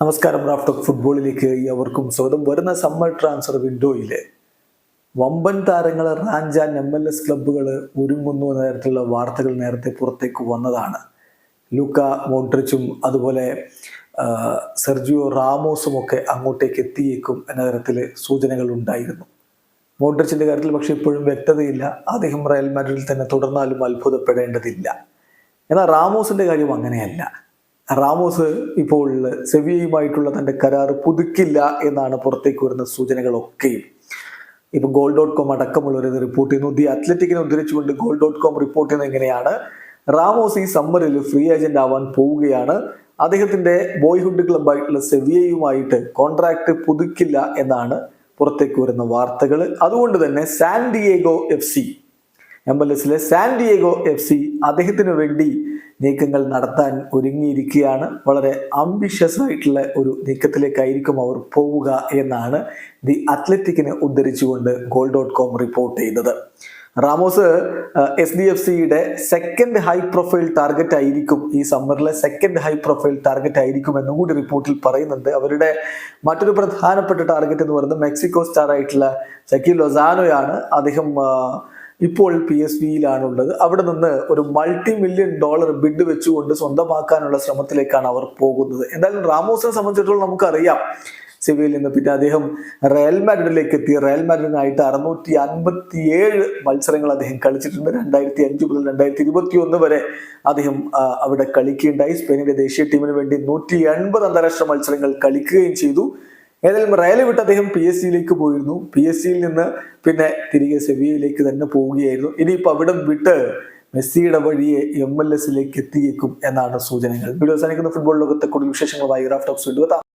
നമസ്കാരം റാഫ്റ്റോക്ക് ഫുട്ബോളിലേക്ക് അവർക്കും സ്വാഗതം. വരുന്ന സമ്മർ ട്രാൻസ്ഫർ വിൻഡോയിൽ വമ്പൻ താരങ്ങൾ റാഞ്ചാൻ എം എൽ എസ് ക്ലബ്ബുകൾ ഒരുങ്ങുന്നു എന്ന തരത്തിലുള്ള വാർത്തകൾ നേരത്തെ പുറത്തേക്ക് വന്നതാണ്. ലൂക്ക മോഡ്രിച്ചും അതുപോലെ സെർജിയോ റാമോസും ഒക്കെ അങ്ങോട്ടേക്ക് എത്തിയേക്കും എന്ന തരത്തിൽ സൂചനകൾ ഉണ്ടായിരുന്നു. മോഡ്രിച്ചിന്റെ കാര്യത്തിൽ പക്ഷേ ഇപ്പോഴും വ്യക്തതയില്ല. അദ്ദേഹം റയൽ മാഡ്രിഡിൽ തന്നെ തുടർന്നാലും അത്ഭുതപ്പെടേണ്ടതില്ല. എന്നാൽ റാമോസിന്റെ കാര്യം അങ്ങനെയല്ല. റാമോസ് ഇപ്പോൾ സെവിയയുമായിട്ടുള്ള തന്റെ കരാർ പുതുക്കില്ല എന്നാണ് പുറത്തേക്ക് വരുന്ന സൂചനകളൊക്കെയും. ഇപ്പൊ ഗോൾ ഡോട്ട് കോം അടക്കമുള്ളവർ റിപ്പോർട്ട് ചെയ്യുന്നു. ദി അത്ലറ്റിക്കിനെ ഉദ്ധരിച്ചുകൊണ്ട് ഗോൾ ഡോട്ട് കോം റിപ്പോർട്ട് ചെയ്യുന്നത് എങ്ങനെയാണ്? റാമോസ് ഈ സമ്മറിൽ ഫ്രീ ഏജന്റ് ആവാൻ പോവുകയാണ്. അദ്ദേഹത്തിന്റെ ബോയ്ഹുഡ് ക്ലബായിട്ടുള്ള സെവിയയുമായിട്ട് കോൺട്രാക്ട് പുതുക്കില്ല എന്നാണ് പുറത്തേക്ക് വരുന്ന വാർത്തകൾ. അതുകൊണ്ട് തന്നെ San Diego F C M L എസിലെ സാൻ ഡിയേഗോ എഫ് സി അദ്ദേഹത്തിന് വേണ്ടി നീക്കങ്ങൾ നടത്താൻ ഒരുങ്ങിയിരിക്കുകയാണ്. വളരെ അംബിഷ്യസ് ആയിട്ടുള്ള ഒരു നീക്കത്തിലേക്കായിരിക്കും അവർ പോവുക എന്നാണ് ദി അത്ലറ്റിക്കിനെ ഉദ്ധരിച്ചുകൊണ്ട് ഗോൾ ഡോട്ട് കോം റിപ്പോർട്ട് ചെയ്തത്. റാമോസ് എസ് ഡി എഫ് സിയുടെ സെക്കൻഡ് ഹൈ പ്രൊഫൈൽ ടാർഗറ്റ് ആയിരിക്കും ഈ സമ്മറിലെ സെക്കൻഡ് ഹൈ പ്രൊഫൈൽ ടാർഗറ്റ് ആയിരിക്കും എന്നും കൂടി റിപ്പോർട്ടിൽ പറയുന്നുണ്ട്. അവരുടെ മറ്റൊരു പ്രധാനപ്പെട്ട ടാർഗറ്റ് എന്ന് പറയുന്നത് മെക്സിക്കോ സ്റ്റാർ ആയിട്ടുള്ള സക്കി ലൊസാനോയാണ്. അദ്ദേഹം ഇപ്പോൾ പി എസ് വിയിലാണുള്ളത് അവിടെ നിന്ന് ഒരു മൾട്ടി മില്യൺ ഡോളർ ബിഡ് വെച്ചുകൊണ്ട് സ്വന്തമാക്കാനുള്ള ശ്രമത്തിലേക്കാണ് അവർ പോകുന്നത്. എന്തായാലും റാമോസിനെ സംബന്ധിച്ചിടത്തോളം നമുക്കറിയാം സിവിയിൽ നിന്ന് പിന്നെ അദ്ദേഹം റയൽ മാഡ്രിഡിലേക്ക് എത്തി. റയൽ മാഡ്രിഡിനായിട്ട് അറുന്നൂറ്റി അൻപത്തി ഏഴ് മത്സരങ്ങൾ അദ്ദേഹം കളിച്ചിട്ടുണ്ട്. രണ്ടായിരത്തി അഞ്ച് മുതൽ രണ്ടായിരത്തി ഇരുപത്തി ഒന്ന് വരെ അദ്ദേഹം അവിടെ കളിക്കുകയുണ്ടായി. സ്പെയിനിന്റെ ദേശീയ ടീമിന് വേണ്ടി നൂറ്റി എൺപത് അന്താരാഷ്ട്ര മത്സരങ്ങൾ കളിക്കുകയും ചെയ്തു. ഏതായാലും റയൽ വിട്ട് അദ്ദേഹം പി എസ് സിയിലേക്ക് പോയിരുന്നു. പി എസ് സിയിൽ നിന്ന് പിന്നെ തിരികെ സെവിയയിലേക്ക് തന്നെ പോവുകയായിരുന്നു. ഇനിയിപ്പോൾ അവിടെ വിട്ട് മെസ്സിയുടെ വഴിയെ എം എൽ എസിലേക്ക് എത്തിയേക്കും എന്നാണ് സൂചനകൾ. വീഡിയോ അവസാനിക്കുന്ന. ഫുട്ബോൾ ലോകത്തെ കൂടുതൽ വിശേഷങ്ങളുമായി റാഫ്റ്റോക്സ് വീണ്ടും എത്താം.